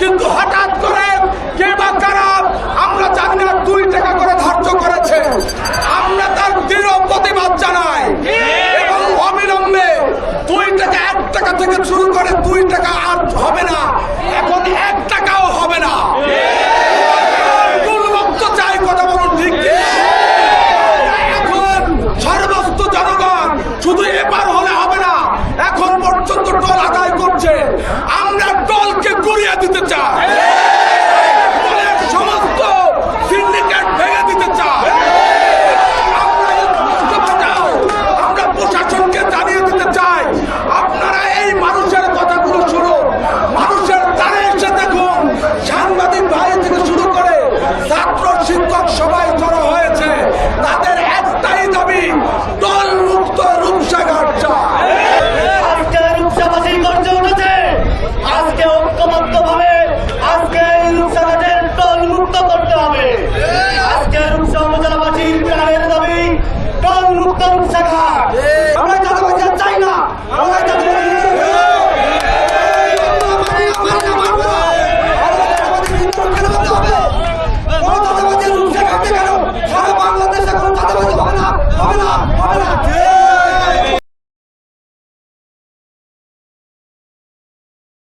কিন্তু হঠাৎ করে কে বা কারা আমরা জানি না, দুই টাকা করে ধার্য করেছে। আমরা তার দৃঢ় প্রতিবাদ জানাই। এবং অবিলম্বে দুই টাকা, এক টাকা থেকে শুরু করে দুই টাকা আর হবে না। এখন এক টাকাও হবে না। শুধু এবার বুকের উপর আমরা চাই না।